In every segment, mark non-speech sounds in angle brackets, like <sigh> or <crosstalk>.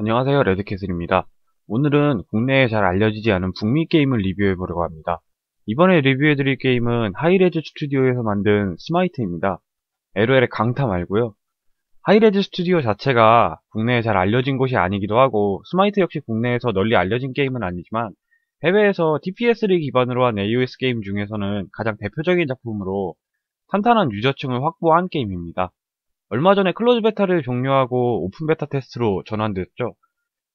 안녕하세요 레드캐슬입니다. 오늘은 국내에 잘 알려지지 않은 북미 게임을 리뷰해보려고 합니다. 이번에 리뷰해드릴 게임은 하이레즈 스튜디오에서 만든 스마이트입니다. LOL의 강타 말고요. 하이레즈 스튜디오 자체가 국내에 잘 알려진 곳이 아니기도 하고 스마이트 역시 국내에서 널리 알려진 게임은 아니지만 해외에서 TPS를 기반으로 한 AOS 게임 중에서는 가장 대표적인 작품으로 탄탄한 유저층을 확보한 게임입니다. 얼마 전에 클로즈 베타를 종료하고 오픈 베타 테스트로 전환됐죠.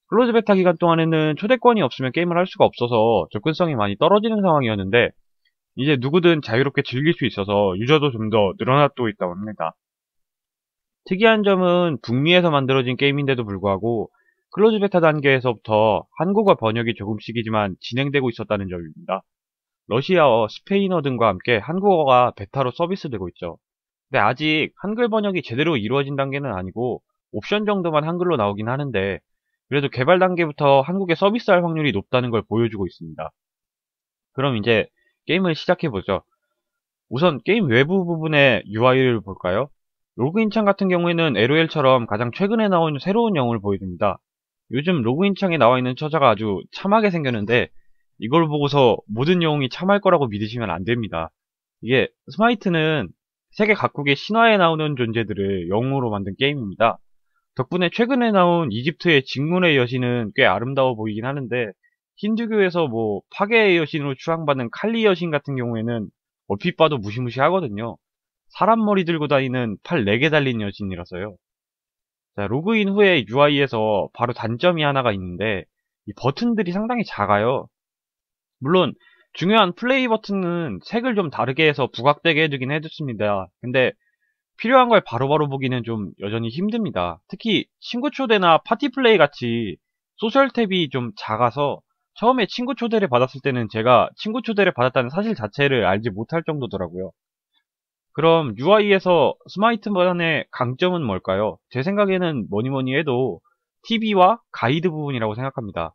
클로즈 베타 기간 동안에는 초대권이 없으면 게임을 할 수가 없어서 접근성이 많이 떨어지는 상황이었는데 이제 누구든 자유롭게 즐길 수 있어서 유저도 좀 더 늘어나고 있다고 합니다. 특이한 점은 북미에서 만들어진 게임인데도 불구하고 클로즈 베타 단계에서부터 한국어 번역이 조금씩이지만 진행되고 있었다는 점입니다. 러시아어, 스페인어 등과 함께 한국어가 베타로 서비스되고 있죠. 근데 아직 한글 번역이 제대로 이루어진 단계는 아니고 옵션 정도만 한글로 나오긴 하는데 그래도 개발 단계부터 한국에 서비스할 확률이 높다는 걸 보여주고 있습니다. 그럼 이제 게임을 시작해보죠. 우선 게임 외부 부분의 UI를 볼까요? 로그인 창 같은 경우에는 LOL처럼 가장 최근에 나온 새로운 영을 보여줍니다. 요즘 로그인 창에 나와 있는 처자가 아주 참하게 생겼는데 이걸 보고서 모든 영웅이 참할 거라고 믿으시면 안 됩니다. 이게 스마이트는 세계 각국의 신화에 나오는 존재들을 영웅으로 만든 게임입니다. 덕분에 최근에 나온 이집트의 직문의 여신은 꽤 아름다워 보이긴 하는데 힌두교에서 뭐 파괴의 여신으로 추앙받는 칼리 여신 같은 경우에는 얼핏 봐도 무시무시하거든요. 사람 머리 들고 다니는 팔 4개 달린 여신이라서요. 자, 로그인 후에 UI에서 바로 단점이 하나가 있는데 이 버튼들이 상당히 작아요. 물론 중요한 플레이 버튼은 색을 좀 다르게 해서 부각되게 해두긴 해줬습니다. 근데 필요한 걸 바로 바로 보기는 좀 여전히 힘듭니다. 특히 친구 초대나 파티 플레이 같이 소셜 탭이 좀 작아서 처음에 친구 초대를 받았을 때는 제가 친구 초대를 받았다는 사실 자체를 알지 못할 정도더라고요. 그럼 UI에서 스마이트만의 강점은 뭘까요? 제 생각에는 뭐니 뭐니 해도 TV와 가이드 부분이라고 생각합니다.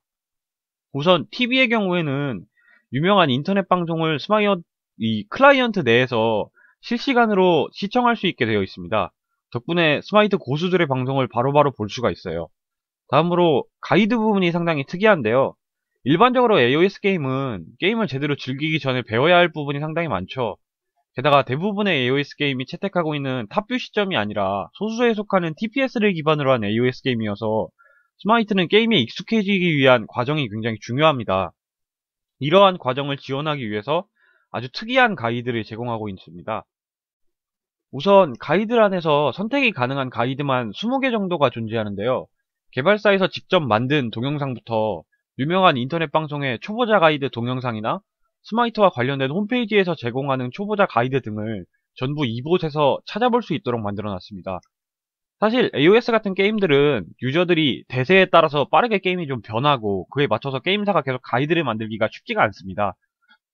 우선 TV의 경우에는 유명한 인터넷 방송을 스마이어 이 클라이언트 내에서 실시간으로 시청할 수 있게 되어 있습니다. 덕분에 스마이트 고수들의 방송을 바로 바로 볼 수가 있어요. 다음으로 가이드 부분이 상당히 특이한데요. 일반적으로 AOS 게임은 게임을 제대로 즐기기 전에 배워야 할 부분이 상당히 많죠. 게다가 대부분의 AOS 게임이 채택하고 있는 탑뷰 시점이 아니라 소수에 속하는 TPS를 기반으로 한 AOS 게임이어서 스마이트는 게임에 익숙해지기 위한 과정이 굉장히 중요합니다. 이러한 과정을 지원하기 위해서 아주 특이한 가이드를 제공하고 있습니다. 우선 가이드란에서 선택이 가능한 가이드만 20개 정도가 존재하는데요. 개발사에서 직접 만든 동영상부터 유명한 인터넷 방송의 초보자 가이드 동영상이나 스마이트와 관련된 홈페이지에서 제공하는 초보자 가이드 등을 전부 이곳에서 찾아볼 수 있도록 만들어 놨습니다. 사실 AOS 같은 게임들은 유저들이 대세에 따라서 빠르게 게임이 좀 변하고 그에 맞춰서 게임사가 계속 가이드를 만들기가 쉽지가 않습니다.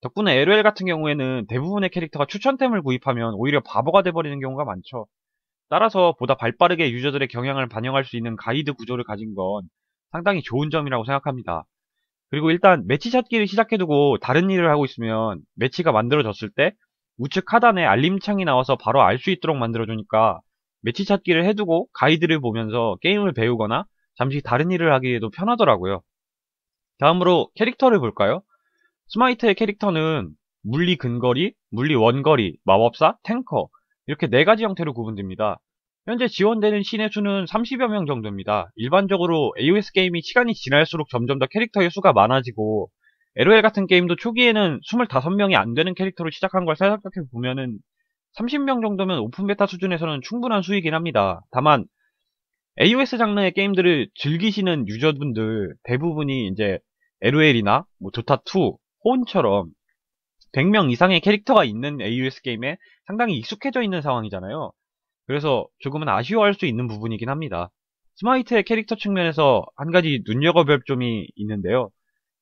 덕분에 LOL 같은 경우에는 대부분의 캐릭터가 추천템을 구입하면 오히려 바보가 돼버리는 경우가 많죠. 따라서 보다 발빠르게 유저들의 경향을 반영할 수 있는 가이드 구조를 가진 건 상당히 좋은 점이라고 생각합니다. 그리고 일단 매치 찾기를 시작해두고 다른 일을 하고 있으면 매치가 만들어졌을 때 우측 하단에 알림창이 나와서 바로 알 수 있도록 만들어주니까 매치 찾기를 해두고 가이드를 보면서 게임을 배우거나 잠시 다른 일을 하기에도 편하더라고요. 다음으로 캐릭터를 볼까요? 스마이트의 캐릭터는 물리 근거리, 물리 원거리, 마법사, 탱커 이렇게 네 가지 형태로 구분됩니다. 현재 지원되는 신의 수는 30여 명 정도입니다. 일반적으로 AOS 게임이 시간이 지날수록 점점 더 캐릭터의 수가 많아지고 LOL 같은 게임도 초기에는 25명이 안 되는 캐릭터로 시작한 걸 생각해 보면은 30명 정도면 오픈 베타 수준에서는 충분한 수이긴 합니다. 다만 AOS 장르의 게임들을 즐기시는 유저분들 대부분이 이제 LOL이나 뭐 도타2, 호은처럼 100명 이상의 캐릭터가 있는 AOS 게임에 상당히 익숙해져 있는 상황이잖아요. 그래서 조금은 아쉬워할 수 있는 부분이긴 합니다. 스마이트의 캐릭터 측면에서 한 가지 눈여겨볼 점이 있는데요.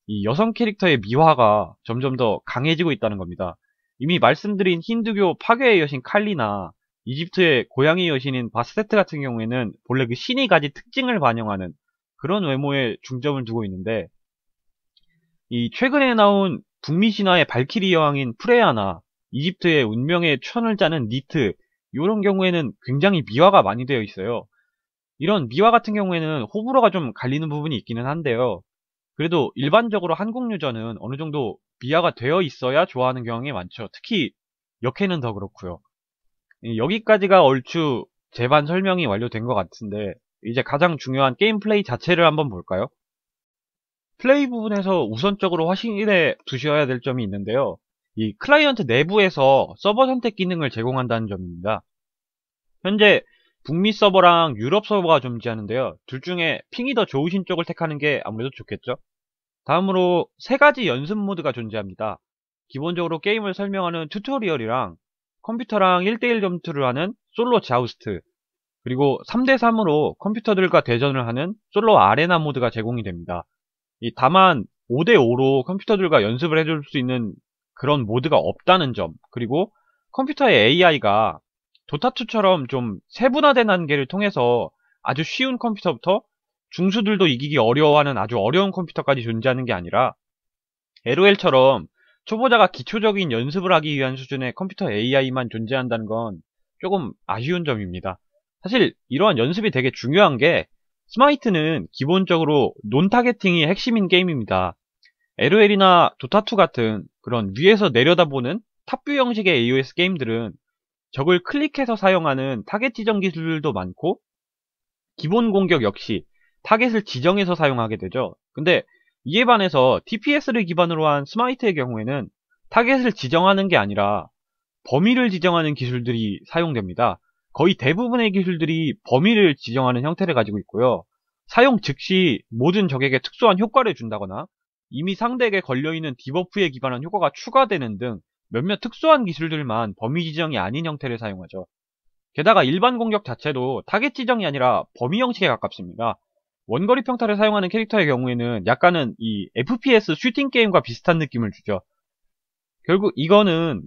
이 여성 캐릭터의 미화가 점점 더 강해지고 있다는 겁니다. 이미 말씀드린 힌두교 파괴의 여신 칼리나 이집트의 고양이 여신인 바스테트 같은 경우에는 본래 그 신이 가진 특징을 반영하는 그런 외모에 중점을 두고 있는데 이 최근에 나온 북미 신화의 발키리 여왕인 프레아나 이집트의 운명의 천을 짜는 니트 이런 경우에는 굉장히 미화가 많이 되어 있어요. 이런 미화 같은 경우에는 호불호가 좀 갈리는 부분이 있기는 한데요. 그래도 일반적으로 한국 유저는 어느 정도 미화가 되어 있어야 좋아하는 경향이 많죠. 특히 역해는 더 그렇고요. 여기까지가 얼추 재반 설명이 완료된 것 같은데 이제 가장 중요한 게임 플레이 자체를 한번 볼까요? 플레이 부분에서 우선적으로 확인해 두셔야 될 점이 있는데요. 이 클라이언트 내부에서 서버 선택 기능을 제공한다는 점입니다. 현재 북미 서버랑 유럽 서버가 존재하는데요. 둘 중에 핑이 더 좋으신 쪽을 택하는 게 아무래도 좋겠죠. 다음으로 세 가지 연습 모드가 존재합니다. 기본적으로 게임을 설명하는 튜토리얼이랑 컴퓨터랑 1대1 점투를 하는 솔로 자우스트 그리고 3대3으로 컴퓨터들과 대전을 하는 솔로 아레나 모드가 제공이 됩니다. 다만 5대5로 컴퓨터들과 연습을 해줄 수 있는 그런 모드가 없다는 점 그리고 컴퓨터의 AI가 도타2처럼 좀 세분화된 한계를 통해서 아주 쉬운 컴퓨터부터 중수들도 이기기 어려워하는 아주 어려운 컴퓨터까지 존재하는 게 아니라 LOL처럼 초보자가 기초적인 연습을 하기 위한 수준의 컴퓨터 AI만 존재한다는 건 조금 아쉬운 점입니다. 사실 이러한 연습이 되게 중요한 게 스마이트는 기본적으로 논 타겟팅이 핵심인 게임입니다. LOL이나 도타2 같은 그런 위에서 내려다보는 탑뷰 형식의 AOS 게임들은 적을 클릭해서 사용하는 타겟 지정 기술도 많고 기본 공격 역시 타겟을 지정해서 사용하게 되죠. 근데 이에 반해서 TPS를 기반으로 한 스마이트의 경우에는 타겟을 지정하는 게 아니라 범위를 지정하는 기술들이 사용됩니다. 거의 대부분의 기술들이 범위를 지정하는 형태를 가지고 있고요. 사용 즉시 모든 적에게 특수한 효과를 준다거나 이미 상대에게 걸려있는 디버프에 기반한 효과가 추가되는 등 몇몇 특수한 기술들만 범위 지정이 아닌 형태를 사용하죠. 게다가 일반 공격 자체도 타겟 지정이 아니라 범위 형식에 가깝습니다. 원거리 평타를 사용하는 캐릭터의 경우에는 약간은 이 FPS 슈팅 게임과 비슷한 느낌을 주죠. 결국 이거는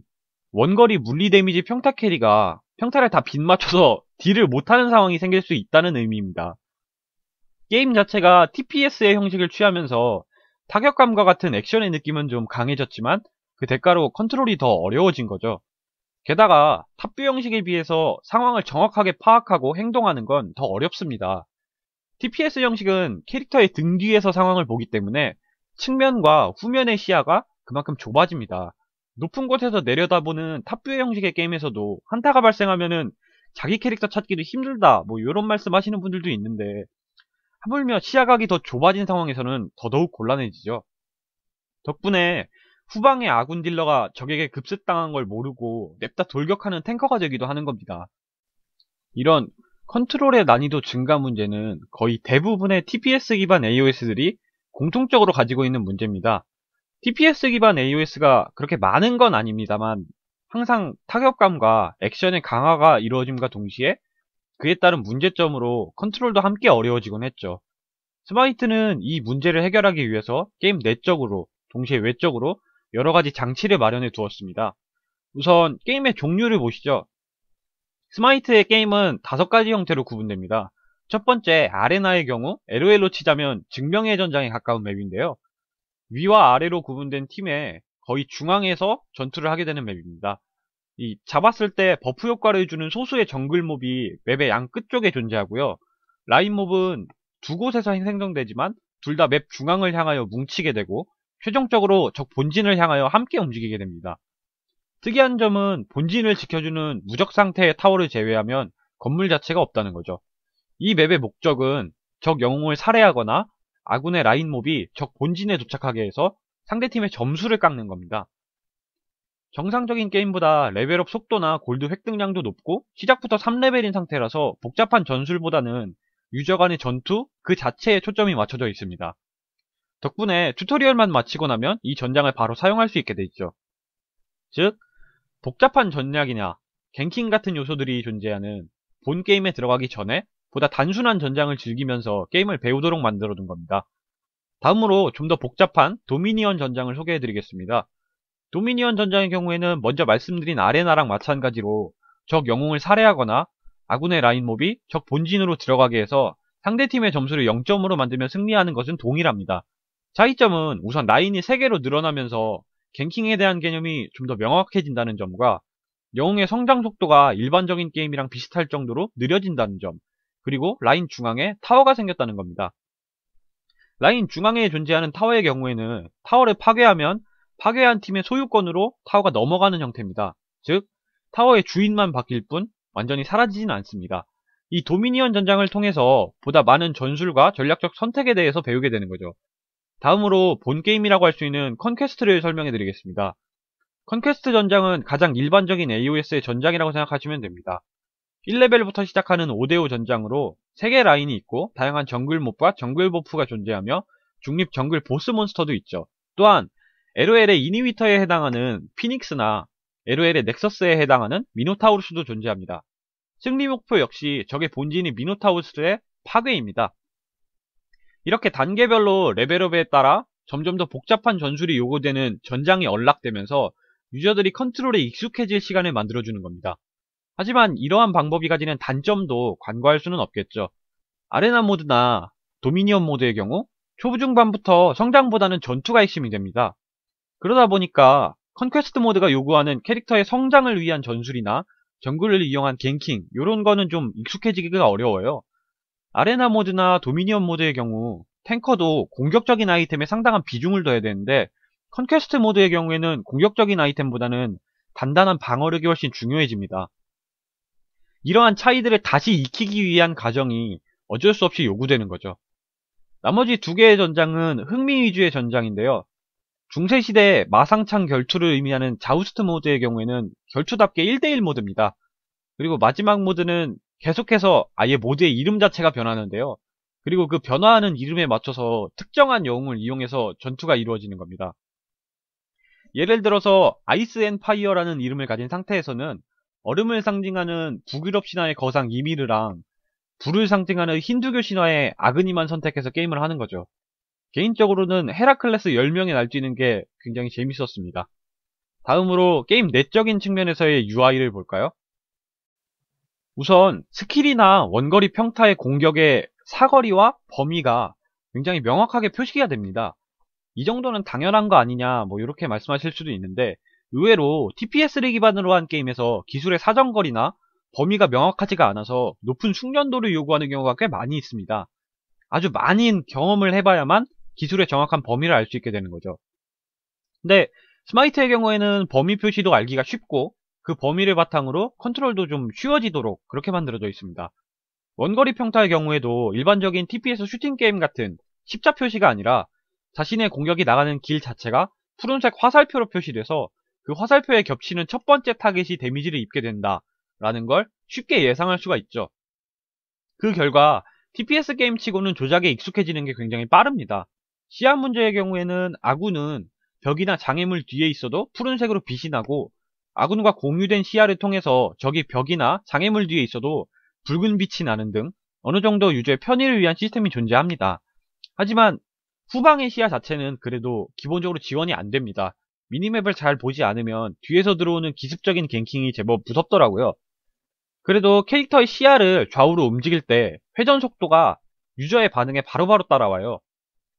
원거리 물리 데미지 평타 캐리가 평타를 다 빗 맞춰서 <laughs> 딜을 못하는 상황이 생길 수 있다는 의미입니다. 게임 자체가 TPS의 형식을 취하면서 타격감과 같은 액션의 느낌은 좀 강해졌지만 그 대가로 컨트롤이 더 어려워진 거죠. 게다가 탑뷰 형식에 비해서 상황을 정확하게 파악하고 행동하는 건 더 어렵습니다. TPS 형식은 캐릭터의 등 뒤에서 상황을 보기 때문에 측면과 후면의 시야가 그만큼 좁아집니다. 높은 곳에서 내려다보는 탑뷰 형식의 게임에서도 한타가 발생하면은 자기 캐릭터 찾기도 힘들다 뭐 이런 말씀 하시는 분들도 있는데 하물며 시야각이 더 좁아진 상황에서는 더더욱 곤란해지죠. 덕분에 후방의 아군 딜러가 적에게 급습당한 걸 모르고 냅다 돌격하는 탱커가 되기도 하는 겁니다. 이런 컨트롤의 난이도 증가 문제는 거의 대부분의 TPS 기반 AOS들이 공통적으로 가지고 있는 문제입니다. TPS 기반 AOS가 그렇게 많은 건 아닙니다만 항상 타격감과 액션의 강화가 이루어짐과 동시에 그에 따른 문제점으로 컨트롤도 함께 어려워지곤 했죠. 스마이트는 이 문제를 해결하기 위해서 게임 내적으로 동시에 외적으로 여러가지 장치를 마련해 두었습니다. 우선 게임의 종류를 보시죠. 스마이트의 게임은 다섯 가지 형태로 구분됩니다. 첫 번째 아레나의 경우 LOL로 치자면 증명의 전장에 가까운 맵인데요. 위와 아래로 구분된 팀에 거의 중앙에서 전투를 하게 되는 맵입니다. 이 잡았을 때 버프 효과를 주는 소수의 정글 몹이 맵의 양 끝쪽에 존재하고요. 라인 몹은 두 곳에서 생성되지만 둘 다 맵 중앙을 향하여 뭉치게 되고 최종적으로 적 본진을 향하여 함께 움직이게 됩니다. 특이한 점은 본진을 지켜주는 무적 상태의 타워를 제외하면 건물 자체가 없다는 거죠. 이 맵의 목적은 적 영웅을 살해하거나 아군의 라인 몹이 적 본진에 도착하게 해서 상대팀의 점수를 깎는 겁니다. 정상적인 게임보다 레벨업 속도나 골드 획득량도 높고 시작부터 3레벨인 상태라서 복잡한 전술보다는 유저 간의 전투 그 자체에 초점이 맞춰져 있습니다. 덕분에 튜토리얼만 마치고 나면 이 전장을 바로 사용할 수 있게 돼 있죠. 즉 복잡한 전략이나 갱킹 같은 요소들이 존재하는 본 게임에 들어가기 전에 보다 단순한 전장을 즐기면서 게임을 배우도록 만들어 둔 겁니다. 다음으로 좀 더 복잡한 도미니언 전장을 소개해 드리겠습니다. 도미니언 전장의 경우에는 먼저 말씀드린 아레나랑 마찬가지로 적 영웅을 살해하거나 아군의 라인 몹이 적 본진으로 들어가게 해서 상대팀의 점수를 0점으로 만들면 승리하는 것은 동일합니다. 차이점은 우선 라인이 3개로 늘어나면서 갱킹에 대한 개념이 좀 더 명확해진다는 점과 영웅의 성장 속도가 일반적인 게임이랑 비슷할 정도로 느려진다는 점 그리고 라인 중앙에 타워가 생겼다는 겁니다. 라인 중앙에 존재하는 타워의 경우에는 타워를 파괴하면 파괴한 팀의 소유권으로 타워가 넘어가는 형태입니다. 즉 타워의 주인만 바뀔 뿐 완전히 사라지진 않습니다. 이 도미니언 전장을 통해서 보다 많은 전술과 전략적 선택에 대해서 배우게 되는 거죠. 다음으로 본 게임이라고 할 수 있는 컨퀘스트를 설명해 드리겠습니다. 컨퀘스트 전장은 가장 일반적인 AOS의 전장이라고 생각하시면 됩니다. 1레벨부터 시작하는 5대5 전장으로 3개 라인이 있고 다양한 정글 몹과 정글 버프가 존재하며 중립 정글 보스 몬스터도 있죠. 또한 LOL의 이니위터에 해당하는 피닉스나 LOL의 넥서스에 해당하는 미노타우루스도 존재합니다. 승리 목표 역시 적의 본진이 미노타우루스의 파괴입니다. 이렇게 단계별로 레벨업에 따라 점점 더 복잡한 전술이 요구되는 전장이 언락되면서 유저들이 컨트롤에 익숙해질 시간을 만들어주는 겁니다. 하지만 이러한 방법이 가지는 단점도 간과할 수는 없겠죠. 아레나 모드나 도미니언 모드의 경우 초중반부터 성장보다는 전투가 핵심이 됩니다. 그러다 보니까 컨퀘스트 모드가 요구하는 캐릭터의 성장을 위한 전술이나 정글을 이용한 갱킹 이런 거는 좀 익숙해지기가 어려워요. 아레나 모드나 도미니언 모드의 경우 탱커도 공격적인 아이템에 상당한 비중을 둬야 되는데 컨퀘스트 모드의 경우에는 공격적인 아이템보다는 단단한 방어력이 훨씬 중요해집니다. 이러한 차이들을 다시 익히기 위한 과정이 어쩔 수 없이 요구되는 거죠. 나머지 두 개의 전장은 흥미 위주의 전장인데요. 중세시대 마상창 결투를 의미하는 자우스트 모드의 경우에는 결투답게 1대1 모드입니다. 그리고 마지막 모드는 계속해서 아예 모드의 이름 자체가 변하는데요. 그리고 그 변화하는 이름에 맞춰서 특정한 영웅을 이용해서 전투가 이루어지는 겁니다. 예를 들어서 아이스 앤 파이어라는 이름을 가진 상태에서는 얼음을 상징하는 북유럽 신화의 거상 이미르랑 불을 상징하는 힌두교 신화의 아그니만 선택해서 게임을 하는 거죠. 개인적으로는 헤라클레스 10명이 날뛰는 게 굉장히 재밌었습니다. 다음으로 게임 내적인 측면에서의 UI를 볼까요? 우선 스킬이나 원거리 평타의 공격의 사거리와 범위가 굉장히 명확하게 표시가 됩니다. 이 정도는 당연한 거 아니냐 뭐 이렇게 말씀하실 수도 있는데 의외로 TPS를 기반으로 한 게임에서 기술의 사정거리나 범위가 명확하지가 않아서 높은 숙련도를 요구하는 경우가 꽤 많이 있습니다. 아주 많은 경험을 해봐야만 기술의 정확한 범위를 알 수 있게 되는 거죠. 근데 스마이트의 경우에는 범위 표시도 알기가 쉽고 그 범위를 바탕으로 컨트롤도 좀 쉬워지도록 그렇게 만들어져 있습니다. 원거리 평타의 경우에도 일반적인 TPS 슈팅 게임 같은 십자 표시가 아니라 자신의 공격이 나가는 길 자체가 푸른색 화살표로 표시돼서 그 화살표에 겹치는 첫 번째 타겟이 데미지를 입게 된다 라는 걸 쉽게 예상할 수가 있죠. 그 결과 TPS 게임 치고는 조작에 익숙해지는 게 굉장히 빠릅니다. 시야 문제의 경우에는 아군은 벽이나 장애물 뒤에 있어도 푸른색으로 빛이 나고 아군과 공유된 시야를 통해서 적이 벽이나 장애물 뒤에 있어도 붉은 빛이 나는 등 어느 정도 유저의 편의를 위한 시스템이 존재합니다. 하지만 후방의 시야 자체는 그래도 기본적으로 지원이 안 됩니다. 미니맵을 잘 보지 않으면 뒤에서 들어오는 기습적인 갱킹이 제법 무섭더라고요. 그래도 캐릭터의 시야를 좌우로 움직일 때 회전 속도가 유저의 반응에 바로바로 따라와요.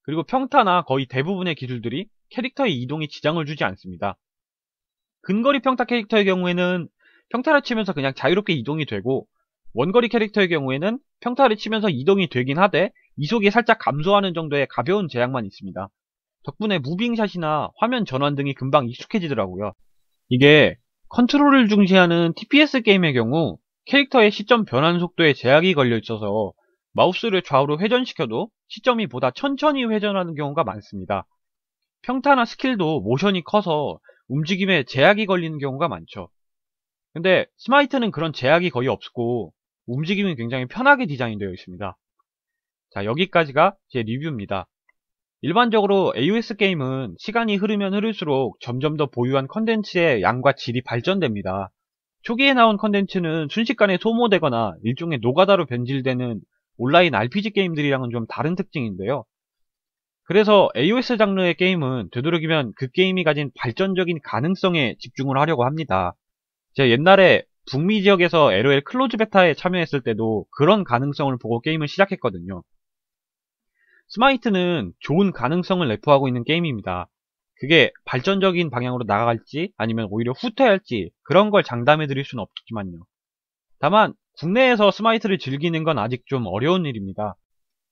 그리고 평타나 거의 대부분의 기술들이 캐릭터의 이동에 지장을 주지 않습니다. 근거리 평타 캐릭터의 경우에는 평타를 치면서 그냥 자유롭게 이동이 되고 원거리 캐릭터의 경우에는 평타를 치면서 이동이 되긴 하되 이속이 살짝 감소하는 정도의 가벼운 제약만 있습니다. 덕분에 무빙샷이나 화면 전환 등이 금방 익숙해지더라고요. 이게 컨트롤을 중시하는 TPS 게임의 경우 캐릭터의 시점 변환 속도에 제약이 걸려 있어서 마우스를 좌우로 회전시켜도 시점이 보다 천천히 회전하는 경우가 많습니다. 평타나 스킬도 모션이 커서 움직임에 제약이 걸리는 경우가 많죠. 근데 스마이트는 그런 제약이 거의 없고 움직임이 굉장히 편하게 디자인되어 있습니다. 자 여기까지가 제 리뷰입니다. 일반적으로 AOS 게임은 시간이 흐르면 흐를수록 점점 더 보유한 컨텐츠의 양과 질이 발전됩니다. 초기에 나온 컨텐츠는 순식간에 소모되거나 일종의 노가다로 변질되는 온라인 RPG 게임들이랑은 좀 다른 특징인데요. 그래서 AOS 장르의 게임은 되도록이면 그 게임이 가진 발전적인 가능성에 집중을 하려고 합니다. 제가 옛날에 북미 지역에서 LOL 클로즈 베타에 참여했을 때도 그런 가능성을 보고 게임을 시작했거든요. 스마이트는 좋은 가능성을 내포하고 있는 게임입니다. 그게 발전적인 방향으로 나아갈지 아니면 오히려 후퇴할지 그런 걸 장담해 드릴 수는 없지만요. 다만 국내에서 스마이트를 즐기는 건 아직 좀 어려운 일입니다.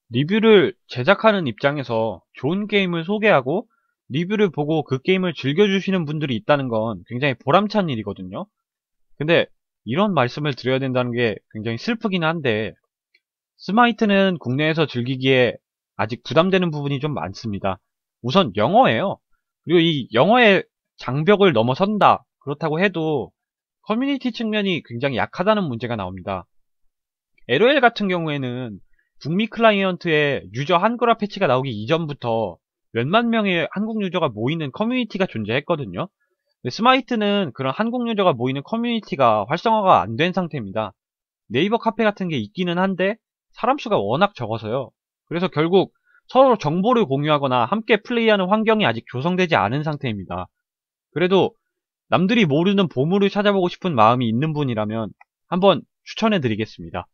리뷰를 제작하는 입장에서 좋은 게임을 소개하고 리뷰를 보고 그 게임을 즐겨주시는 분들이 있다는 건 굉장히 보람찬 일이거든요. 근데 이런 말씀을 드려야 된다는 게 굉장히 슬프긴 한데 스마이트는 국내에서 즐기기에 아직 부담되는 부분이 좀 많습니다. 우선 영어예요. 그리고 이 영어의 장벽을 넘어선다. 그렇다고 해도 커뮤니티 측면이 굉장히 약하다는 문제가 나옵니다. LOL 같은 경우에는 북미 클라이언트의 유저 한글화 패치가 나오기 이전부터 몇만 명의 한국 유저가 모이는 커뮤니티가 존재했거든요. 스마이트는 그런 한국 유저가 모이는 커뮤니티가 활성화가 안 된 상태입니다. 네이버 카페 같은 게 있기는 한데 사람 수가 워낙 적어서요. 그래서 결국 서로 정보를 공유하거나 함께 플레이하는 환경이 아직 조성되지 않은 상태입니다. 그래도 남들이 모르는 보물을 찾아보고 싶은 마음이 있는 분이라면 한번 추천해 드리겠습니다.